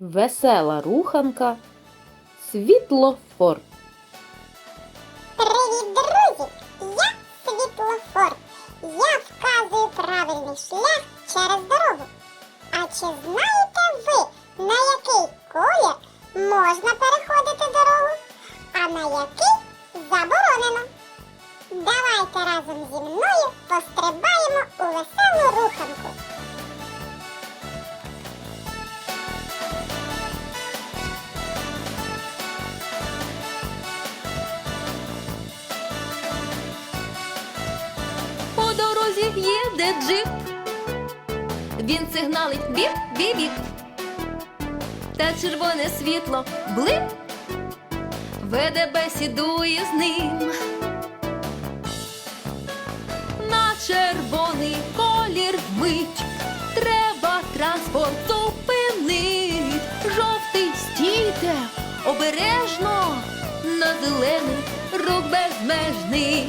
весела руханка, світлофор. Привіт, друзі! Я світлофор. Я вказую правильний шлях через дорогу. А чи знаєте ви, на який колір можна переходити дорогу, а на який заборонено? Давайте разом зі мною пострибаємо у веселу руханку. Дорозі їде джип. Він сигналить біп біп біп Та червоне світло блип. Веде бесіду із ним. На червоний колір мить. Треба транспорт зупинить. Жовтий стійте обережно. На зелений рух безмежний.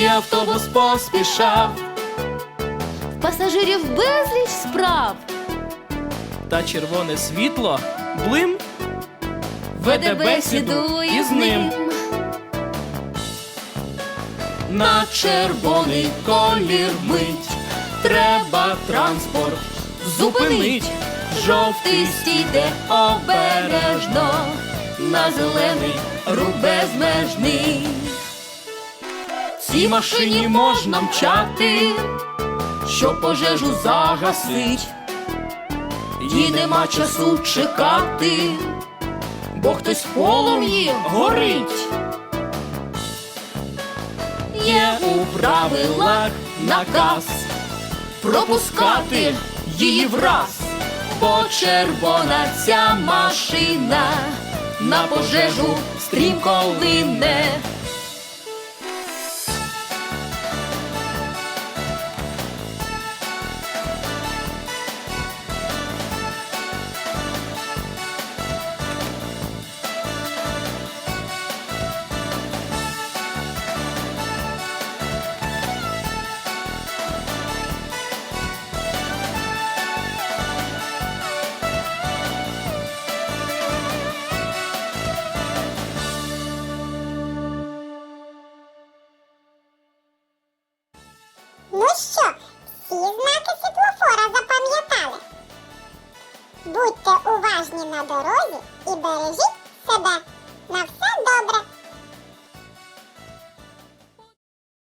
і автобус поспішав. Пасажирів безліч справ. та червоне світло блим веде бесіду із ним на червоний колір мить. Треба транспорт зупинить, жовтий стійте обережно, на зелений рух безмежний. Цій машині можна мчати, щоб пожежу загасить. Їй нема часу чекати, бо хтось в полум'ї горить. Є у правилах наказ пропускати її враз, бо червона ця машина на пожежу стрімко лине. Що, всі знаки світлофора запам'ятали? Будьте уважні на дорозі і бережіть себе. На все